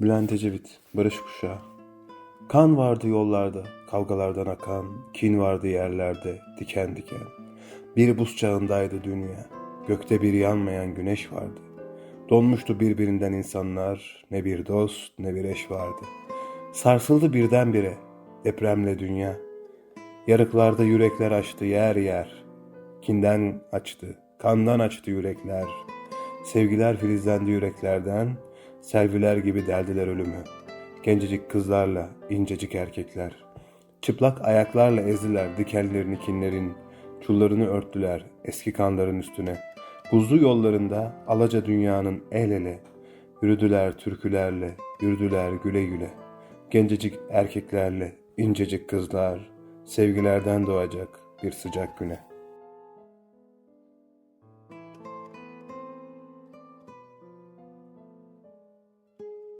Bülent Ecevit, Barış Kuşağı. Kan vardı yollarda, kavgalardan akan, kin vardı yerlerde, diken diken. Bir buz çağındaydı dünya, gökte bir yanmayan güneş vardı. Donmuştu birbirinden insanlar, ne bir dost ne bir eş vardı. Sarsıldı birdenbire, depremle dünya. Yarıklarda yürekler açtı yer yer. Kinden açtı, kandan açtı yürekler. Sevgiler filizlendi yüreklerden, selviler gibi deldiler ölümü. Gencecik kızlarla incecik erkekler. Çıplak ayaklarla ezdiler dikenlerini kinlerin, çullarını örttüler eski kanların üstüne. Buzlu yollarında alaca dünyanın el ele, yürüdüler türkülerle, yürüdüler güle güle. Gencecik erkeklerle incecik kızlar, sevgilerden doğacak bir sıcak güne.